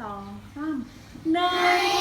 สองสามหนึ่ง